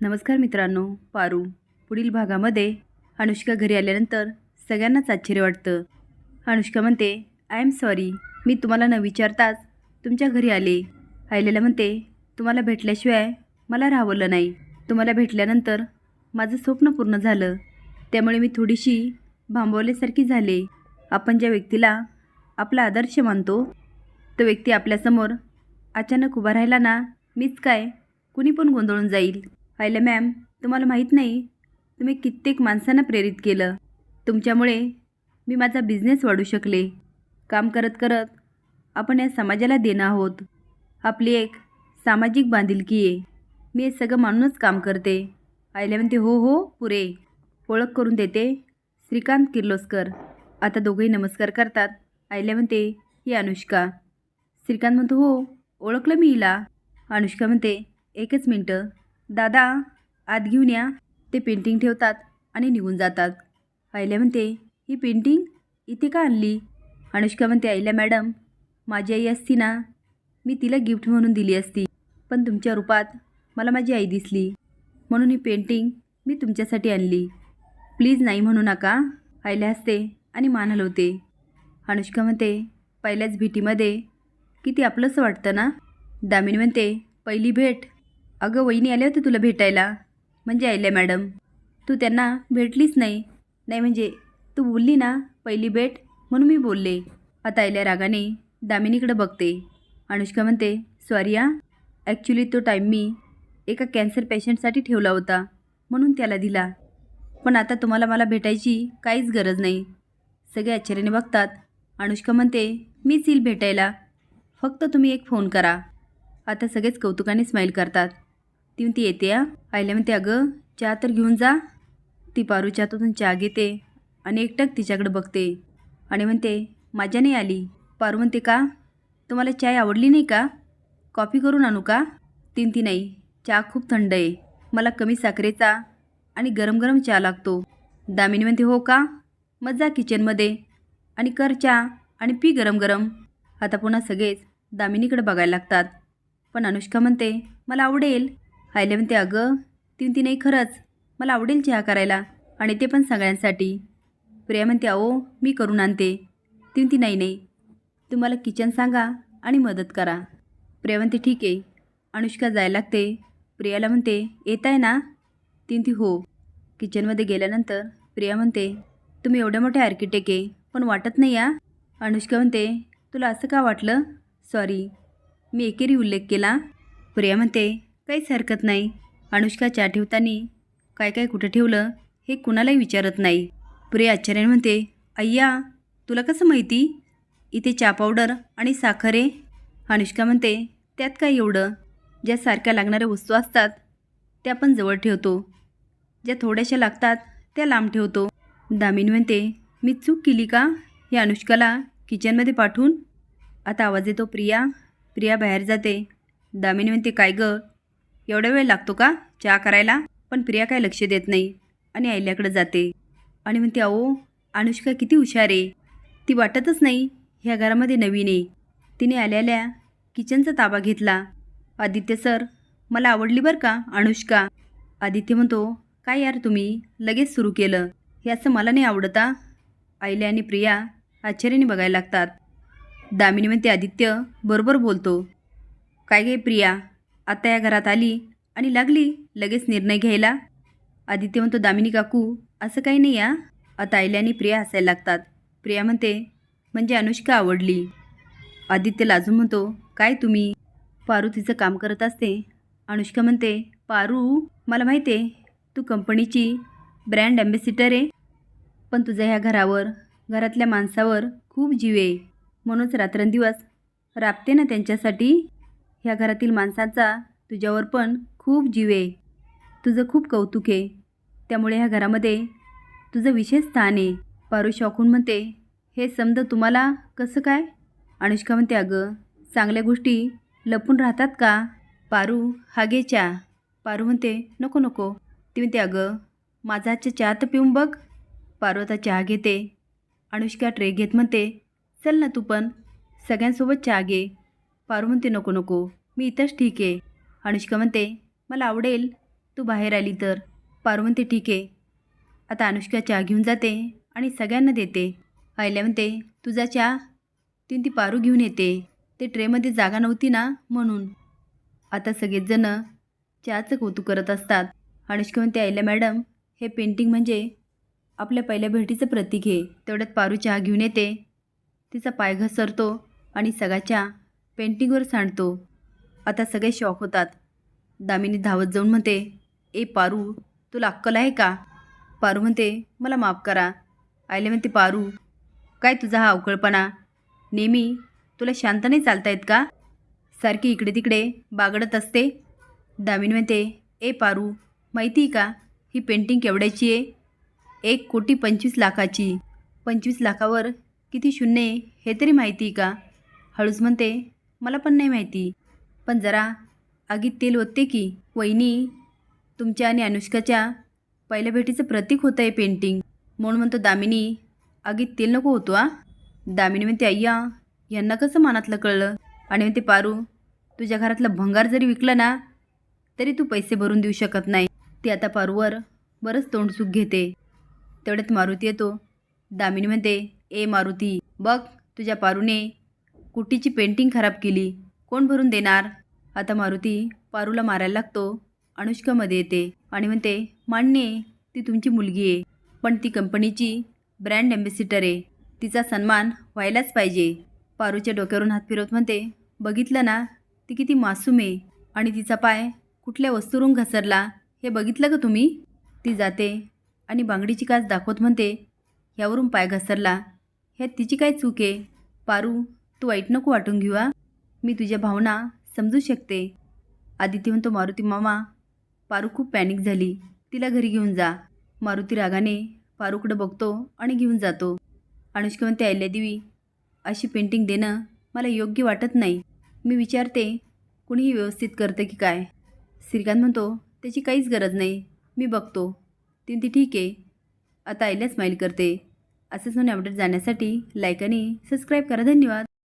नमस्कार मित्रांनो पारू. पुढील भागामध्ये अनुष्का घरी आल्यानंतर सगळ्यांनाच आश्चर्य वाटतं. अनुष्का म्हणते आय एम सॉरी मी तुम्हाला न विचारताच तुमच्या घरी आले. आयलेला म्हणते तुम्हाला भेटल्याशिवाय मला राहवलं नाही. तुम्हाला भेटल्यानंतर माझं स्वप्न पूर्ण झालं. त्यामुळे मी थोडीशी भांबवल्यासारखी झाले. आपण ज्या व्यक्तीला आपला आदर्श मानतो तो व्यक्ती आपल्यासमोर अचानक उभा राहिला ना मीच काय? कुणी पण गोंधळून जाईल. पाहिलं मॅम तुम्हाला माहीत नाही तुम्ही कित्येक माणसांना प्रेरित केलं. तुमच्यामुळे मी माझा बिझनेस वाढू शकले. काम करत करत आपण या समाजाला देणं आहोत. आपली एक सामाजिक बांधिलकी आहे. मी हे सगळं मानूनच काम करते. आयला म्हणते हो, हो हो पुरे. ओळख करून देते. श्रीकांत किर्लोस्कर. आता दोघंही नमस्कार करतात. आयल्या म्हणते ही अनुष्का. श्रीकांत म्हणतो हो ओळखलं मी हिला. अनुष्का म्हणते एकच मिनटं दादा आत घेऊन या. ते पेंटिंग ठेवतात आणि निघून जातात. आईल्या म्हणते ही पेंटिंग इथे का आणली? अनुष्का म्हणते आईला मॅडम माझी आई असती ना. मी तिला गिफ्ट म्हणून दिली असती पण तुमच्या रूपात मला माझी आई दिसली. म्हणून ही पेंटिंग मी तुमच्यासाठी आणली. प्लीज नाही म्हणू नका. आईला हसते आणि मान हलवते. अनुष्का म्हणते पहिल्याच भेटीमध्ये किती आपलंसं वाटतं ना? दामिनी म्हणते पहिली भेट अगं वहिनी आल्या होत्या तुला भेटायला. म्हणजे आयल्या मॅडम. तू त्यांना भेटलीच नाही. नाही म्हणजे तू बोलली ना पहिली भेट म्हणून मी बोलले. आता आयल्या रागाने दामिनीकडे बघते. अनुष्का म्हणते सॉरी आ ॲक्च्युली तो टाईम मी एका कॅन्सर पेशंटसाठी ठेवला होता म्हणून त्याला दिला. पण आता तुम्हाला मला भेटायची काहीच गरज नाही. सगळे आश्चर्याने बघतात. अनुष्का म्हणते मीच येईल भेटायला. फक्त तुम्ही एक फोन करा. आता सगळेच कौतुकाने स्माईल करतात. ती म्हणते येते या आईला म्हणते अगं चहा तर घेऊन जा. ती पारूच्या हातातून चहा घेते आणि एकटक तिच्याकडे बघते आणि म्हणते माझ्या नाही आली. पारू म्हणते का? तुम्हाला चाय आवडली नाही का? कॉफी करून आणू का? तीन ती नाही. चहा खूप थंड आहे. मला कमी साखरेचा आणि गरम गरम चहा लागतो. दामिनी म्हणते हो का? मग जा किचनमध्ये आणि कर चहा आणि पी गरम गरम आता पुन्हा सगळेच दामिनीकडे बघायला लागतात. पण अनुष्का म्हणते मला आवडेल. आयले म्हणते अगं ती ती नाही खरंच. मला आवडेल चहा करायला आणि ते पण सगळ्यांसाठी. प्रिया म्हणते अहो मी करून आणते. ती ती नाही. नाही तुम्हाला किचन सांगा आणि मदत करा. प्रिया म्हणते ठीक आहे. अनुष्का जायला लागते. प्रियाला म्हणते येत आहे ना? तीन ती हो. किचनमध्ये गेल्यानंतर प्रिया म्हणते तुम्ही एवढ्या मोठ्या आर्किटेक्ट आहे पण वाटत नाही या अनुष्का म्हणते तुला असं का वाटलं? सॉरी. मी एकेरी उल्लेख केला. प्रिया म्हणते काहीच हरकत नाही. अनुष्का चहा ठेवताना काय काय कुठं ठेवलं हे कुणालाही विचारत नाही. प्रिया आश्चर्याने म्हणते अय्या तुला कसं माहिती? इथे चहा पावडर आणि साखर आहे. अनुष्का म्हणते त्यात काय एवढं? ज्या सारख्या लागणाऱ्या वस्तू असतात त्या आपण जवळ ठेवतो. ज्या थोड्याशा लागतात त्या लांब ठेवतो. दामिनी म्हणते मी चूक केली का? या अनुष्काला किचनमध्ये पाठवून आता आवाज येतो प्रिया. प्रिया बाहेर जाते. दामिनी म्हणते काय गं? एवढा वेळ लागतो का? चहा करायला? पण प्रिया काय लक्ष देत नाही आणि आईल्याकडे जाते. आणि म्हणते अहो अनुष्का किती हुशार आहे. ती वाटतच नाही ह्या घरामध्ये नवीन आहे. तिने आल्याल्या किचनचा ताबा घेतला. आदित्य सर मला आवडली बरं का अनुष्का? आदित्य म्हणतो काय यार तुम्ही? लगेच सुरू केलं. हे असं मला नाही आवडता. आईल्या आणि प्रिया आश्चर्याने बघायला लागतात. दामिनी म्हणते आदित्य बरोबर बोलतो. काय गे प्रिया? आता या घरात आली आणि लागली लगेच निर्णय घ्यायला. आदित्य म्हणतो दामिनी काकू असं काही नाही या आता आईल्या आणि प्रिया हसायला लागतात. प्रिया म्हणते म्हणजे अनुष्का आवडली. आदित्य लाजून म्हणतो काय तुम्ही? पारू तिचं काम करत असते. अनुष्का म्हणते पारू? मला माहिती आहे तू कंपनीची ब्रँड ॲम्बेसिडर आहे. पण तुझ्या ह्या घरावर घरातल्या माणसावर खूप जीव आहे. म्हणूनच रात्रंदिवस राबते ना त्यांच्यासाठी? ह्या घरातील माणसांचा तुझ्यावर पण खूप जीव आहे. तुझं खूप कौतुक आहे. त्यामुळे ह्या घरामध्ये तुझं विशेष स्थान आहे. पारू शॉकून म्हणते हे समज तुम्हाला कसं काय? अनुष्का म्हणते अगं चांगल्या गोष्टी लपून राहतात का? पारू हागे चहा. पारू म्हणते नको नको. ती म्हणते अगं माझा आजच्या चहा तर पिऊन बघ. पारू आता चहा घेते. अनुष्का ट्रे घेत म्हणते चल ना तू पण सगळ्यांसोबत चहा घे. पारू म्हणते नको नको. मी इथंच ठीक आहे. अनुष्का म्हणते मला आवडेल. तू बाहेर आली तर. पारू म्हणते ठीक आहे. आता अनुष्का चहा घेऊन जाते आणि सगळ्यांना देते. आयल्या म्हणते तुझा चहा? तीन ती पारू घेऊन येते. ते ट्रेमध्ये जागा नव्हती ना म्हणून. आता सगळेजणं चहाचं कौतुक करत असतात. अनुष्का म्हणते आयल्या मॅडम हे पेंटिंग म्हणजे आपल्या पहिल्या भेटीचं प्रतीक आहे. तेवढ्यात पारू चहा घेऊन येते. तिचा पाय घसरतो आणि सगळा चहा पेंटिंगवर सांडतो. आता सगळे शॉक होतात. दामिनी धावत जाऊन म्हणते ए पारू तुला अक्कल आहे का? पारू म्हणते मला माफ करा. आयले म्हणते पारू काय तुझा हा अवकळपणा? नेहमी तुला शांत नाही चालता येत का? सारखी इकडे तिकडे बागडत असते. दामिनी म्हणते ए पारू माहिती आहे का? ही पेंटिंग केवढ्याची आहे? एक कोटी पंचवीस लाखाची. पंचवीस लाखावर किती शून्य आहे हे तरी माहिती आहे का? हळूच म्हणते मला पण नाही माहिती. पण जरा आगीत तेल होते की? वहिनी तुमच्या आणि अनुष्काच्या पहिल्या भेटीचं प्रतीक होतं आहे पेंटिंग म्हणून म्हणतो दामिनी आगीत तेल नको होतो आ दामिनी म्हणते अय्या यांना कसं मनातलं कळलं? आणि म्हणते पारू तुझ्या घरातलं भंगार जरी विकलं ना तरी तू पैसे भरून देऊ शकत नाही. ती आता पारूवर बरंच तोंडसुख घेते. तेवढ्यात मारुती येतो. दामिनी म्हणते ए मारुती बघ तुझ्या पारूने कुटीची पेंटिंग खराब केली. कोण भरून देणार? आता मारुती पारूला मारायला लागतो. अनुष्कामध्ये येते आणि म्हणते मान्य आहे ती तुमची मुलगी आहे. पण ती कंपनीची ब्रँड ॲम्बेसिटर आहे. तिचा सन्मान व्हायलाच पाहिजे. पारूच्या डोक्यावरून हात फिरवत म्हणते बघितलं ना ती किती मासूम आहे. आणि तिचा पाय कुठल्या वस्तूवरून घसरला? हे बघितलं का तुम्ही? ती जाते आणि बांगडीची काच दाखवत म्हणते ह्यावरून पाय घसरला. ह्यात तिची काय चूक आहे? पारू तू वाईट नको वाटून घेऊ मी तुझ्या भावना समजू शकते. आदिती म्हणतो मारुती मामा पारू खूप पॅनिक झाली. तिला घरी घेऊन जा. मारुती रागाने पारूकडे बघतो आणि घेऊन जातो. अनुष्का म्हणते देवी अशी पेंटिंग देणं मला योग्य वाटत नाही. मी विचारते कुणीही व्यवस्थित करतं की काय? श्रीकांत म्हणतो त्याची काहीच गरज नाही. मी बघतो. ती ती ठीक आहे. आता आयल्या स्माईल करते. असेच म्हणून अपडेट जाण्यासाठी लाईक आणि सबस्क्राईब करा. धन्यवाद.